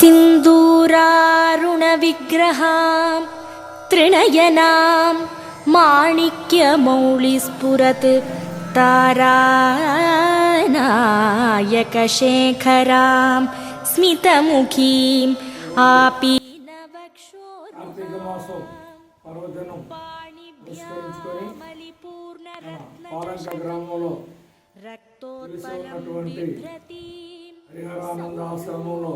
सिन्दूरारुणविग्रहां त्रिणयनां माणिक्यमौलिस्फुरत् तारानायकशेखरां स्मितमुखीम् आपीनवक्षोरुपाणिभ्यामलिपूर्णरत्नचरणा కార్తీక మాసం పర్వదినం పురస్కరించుకొని పాలంక గ్రామంలో రక్తోత్పలం ఉన్నటువంటి బిభ్రతీం హరిహరానంద ఆశ్రమంలో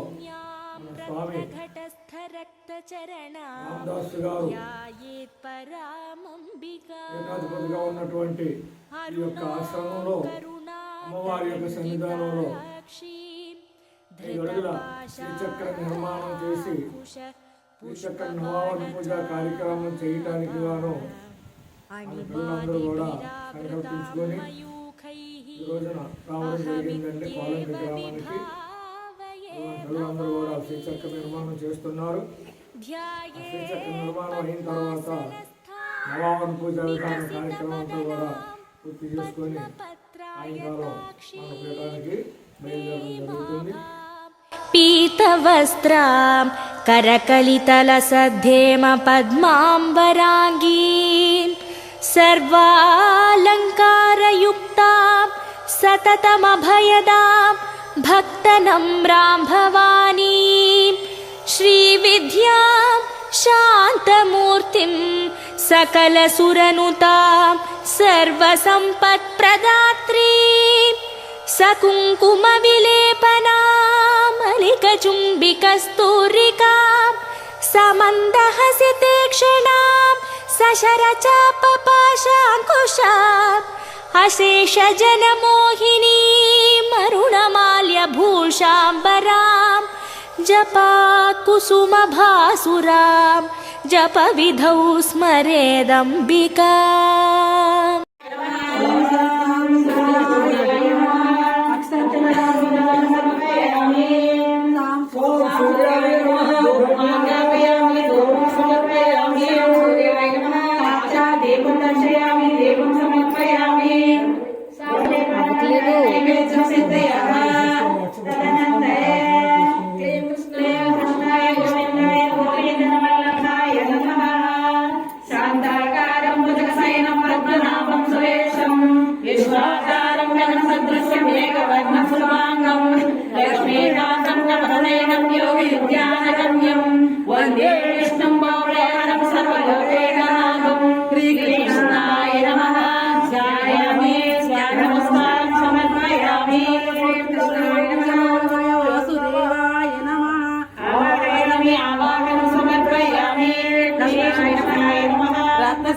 పీఠాధిపతిగా ఉన్నటువంటి ఈ యొక్క ఆశ్రమంలో అమ్మవారి యొక్క సన్నిధానంలో శ్రీచక్ర నిర్మాణం చేసి శ్రీచక్ర నవావరణ పూజ కార్యక్రమం చేయటానికి గాను పిల్లలందరూ కూడా సంకల్పించుకొని ఈ రోజున రావడం జరిగిందండి పాలంక గ్రామానికి నిర్మాణం చేస్తున్నారు. అయిన తర్వాత నవావన పూజ విధాన కార్యక్రమంతో కూడా పూర్తి చేసుకొని కరకలితల సద్ధేమ పద్మాంబరాంగీ సర్వాలంకారయుక్తాం సతతమభయదాం भक्तनम्रां भवानीं श्रीविद्यां शान्तमूर्तिं सकलसुरनुतां सर्वसम्पत्प्रदात्रीम् सकुङ्कुमविलेपनामलिकचुम्बिकस्तूरिकां समन्दहसितेक्षणां सशरचापपाशाङ्कुशाम् अशेषजनमोहिनीमरुणमाल्यभूषाम्बरां करुणमाल्यभूषाम्बरां माल्य भूषाम्बराम जपा कुसुमभासुराम जप विधौ स्मरेदम्बिका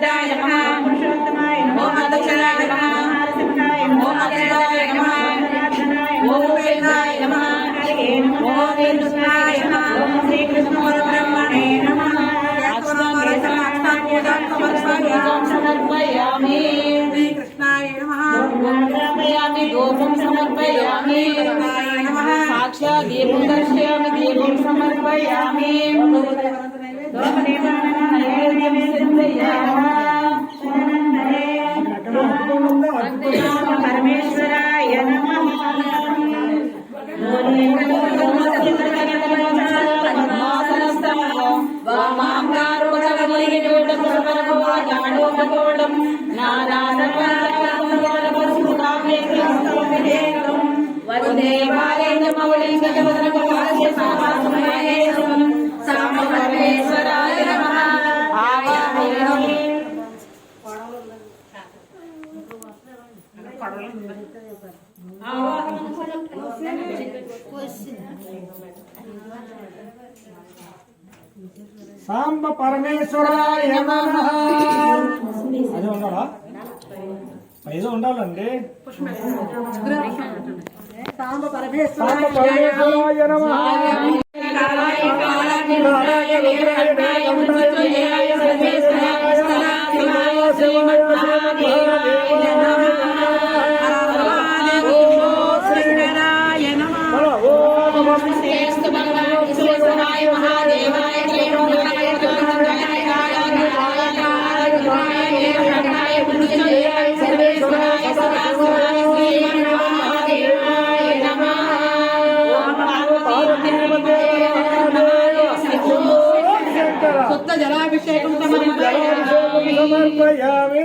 शब्दाय नमः पुरुषोत्तमाय नमः ओम अध्यक्षनाय नमः महारसिंहाय ओम अध्यक्षनाय नमः ओम वेदाय नमः ओम वेदुष्णाय नमः ओम श्री कृष्ण परब्रह्मणे नमः समर्पयामि। श्रीकृष्णाय नमः। समर्पयामि गोपं समर्पयामि। नमः। साक्षात् दीपं दर्शयामि दीपं समर्पयामि। नैवेद्यं सिद्धयामः നാദകോളം നാദാസമാസുതാമേകം വന്ദേ ബാലേന്ദ്ര മൗലിം ഗജവദനകവാസ്യ സാമാസമയേസം സാമപരമേശ്വരായ നമഃ. ആവാമേ. ആവാ. సాంబ పరమేశ్వరాయ నమః. అదే ఉండాలా ఐదో ఉండాలండి. సాంబ సాంబ పరమేశ్వరాయ నమః. కొత్త జలాభిషేకం సమర్పయామి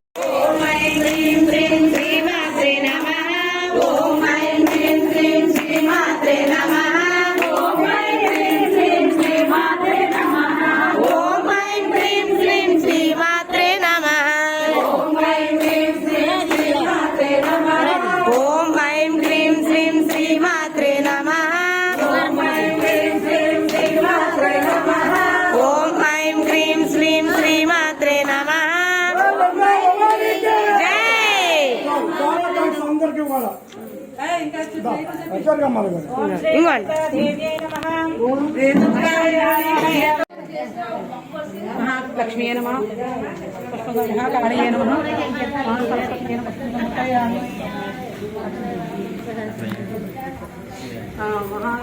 లక్ష్మీ నమ పుష్పకాళీ నమ మహాసరస్వతి నమ మహా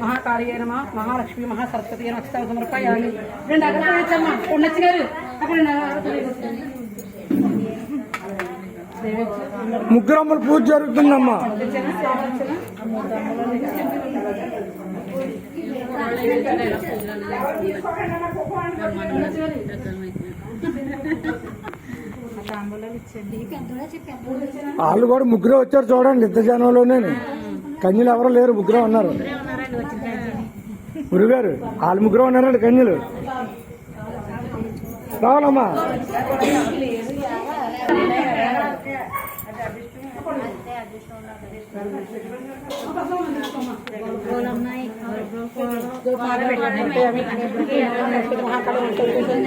మహాకాళీ నమ మహాలక్ష్మి మహాసరస్వతి నమ సమర్పయామి రెండు అక్కడ ఉండొచ్చు గారు అక్కడ ముగ్గురమ్మల పూజ జరుగుతుందమ్మా. వాళ్ళు కూడా ముగ్గురే వచ్చారు చూడండి ఇద్దరు జనంలోనే. కన్యలు ఎవరో లేరు ముగ్గురే ఉన్నారు. గురుగారు వాళ్ళు ముగ్గురే ఉన్నారండి కన్యలు. రావాలమ్మా.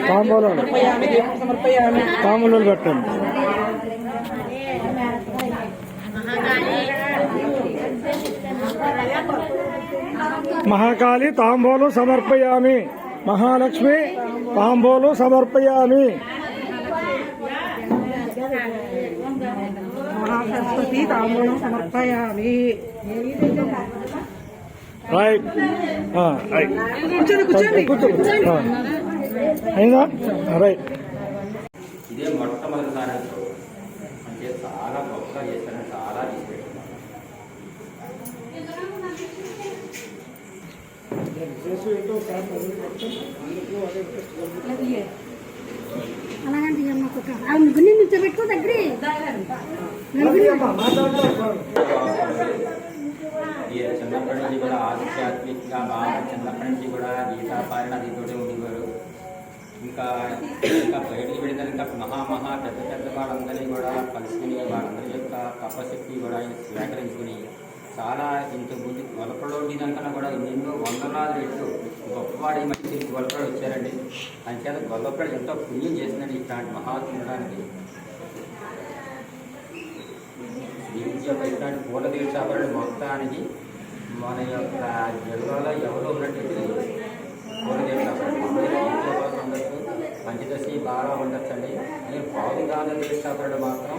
తాంబూలం సమర్పయామి పెట్టండి మహాకాళి తాంబూలు సమర్పయామి. మహాలక్ష్మి తాంబూలు సమర్పయామి. మహాసరస్వతి తాంబూలం సమర్పయామి రైట్ ఆ, రైట్ కూర్చోండి. అయిందా రైట్ ఇదే మొట్టమొదటిసారి అంటే చాలా గొప్పగా చేశారని చాలా అలాగంటే అమ్మ దగ్గరే ఈ చిన్నప్పటి నుంచి కూడా ఆధ్యాత్మికంగా బాగా చిన్నప్పటి నుంచి కూడా గీతాపారణ దీంతో ఉండేవారు ఇంకా ఇంకా బయటికి వెళ్ళిన ఇంకా మహా మహా పెద్ద పెద్ద వాళ్ళందరినీ కూడా కలుసుకుని వాళ్ళందరి యొక్క తపశక్తి కూడా స్వీకరించుకుని చాలా ఇంత ముందు గొలపలో ఉండేదానికన్నా కూడా ఎన్నెన్నో వందలాది రెట్లు గొప్పవాడి మంచి గొలపడు వచ్చారండి. అంచేత గొల్లపడు ఎంతో పుణ్యం చేసిందండి ఇట్లాంటి మహాత్ముడానికి విద్య ఇట్లాంటి పూల దీక్షాపరుడు మొత్తానికి మన యొక్క జిల్లాలో ఎవరు ఉన్నట్టు ఉండొచ్చు పంచదశి బాగా ఉండొచ్చండి. నేను పావుగాన తీర్థాపరుడు మాత్రం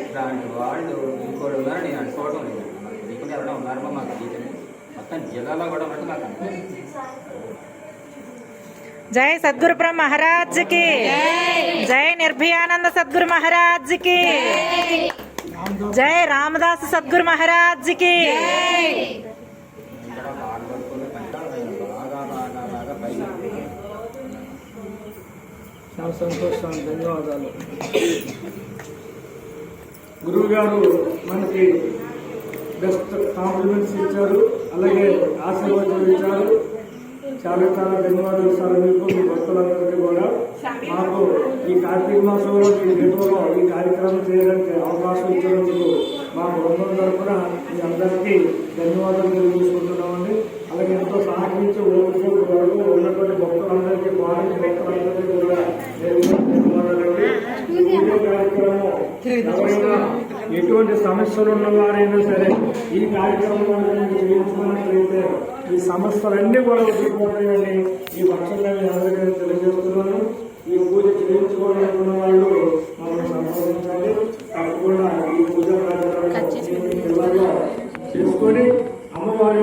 ఇట్లాంటి వాళ్ళు ఇంకోటి ఉన్నారని నేను అనుకోవడం లేదు. తెలియకుండా ఎవరైనా ఉన్నారో మాకు తెలియదు మొత్తం జిల్లాలో కూడా ఉన్నట్టు నాకు జై సద్గురు బ్రహ్మ మహారాజ్కి జై నిర్భయానంద సద్గురు మహారాజ్కి జై రామదాస్ సద్గురు మహారాజ్కి ఇక్కడ భాగవతులు పంచాలయం బాగా బాగా బాగా పైన చాలా సంతోషం ధన్యవాదాలు. గురువు గారు మనకి బెస్ట్ కాంప్లిమెంట్స్ ఇచ్చారు అలాగే ఆశీర్వాదాలు ఇచ్చారు. చాలా చాలా ధన్యవాదాలు సార్. మీకు మీ భక్తులందరికీ కూడా మాకు ఈ కార్తీక మాసంలో మీ గెలుపులో ఈ కార్యక్రమం చేయడానికి అవకాశం ఇచ్చినందుకు మా బృందం తరఫున మీ అందరికీ ధన్యవాదాలు తెలియజేసుకుంటున్నామండి. అలాగే ఎంతో సహకరించి ఓపిక వరకు ఉన్నటువంటి భక్తులందరికీ బాడీ భక్తులందరికీ కూడా ధన్యవాదాలండి. వీడియో కార్యక్రమం ఎవరైనా ఎటువంటి సమస్యలు ఉన్నవారైనా సరే ఈ కార్యక్రమంలో చేయించుకున్నట్లయితే ఈ సమస్యలన్నీ కూడా వదిలిపోతాయండి ఈ పక్షంగా మీ అందరికీ తెలియజేస్తున్నాను. ఈ పూజ చేయించుకోవాలనుకున్న వాళ్ళు మమ్మల్ని సంప్రదించాలి. తప్పకుండా ఈ పూజ కార్యక్రమం జిల్లాలో చేసుకొని అమ్మవారి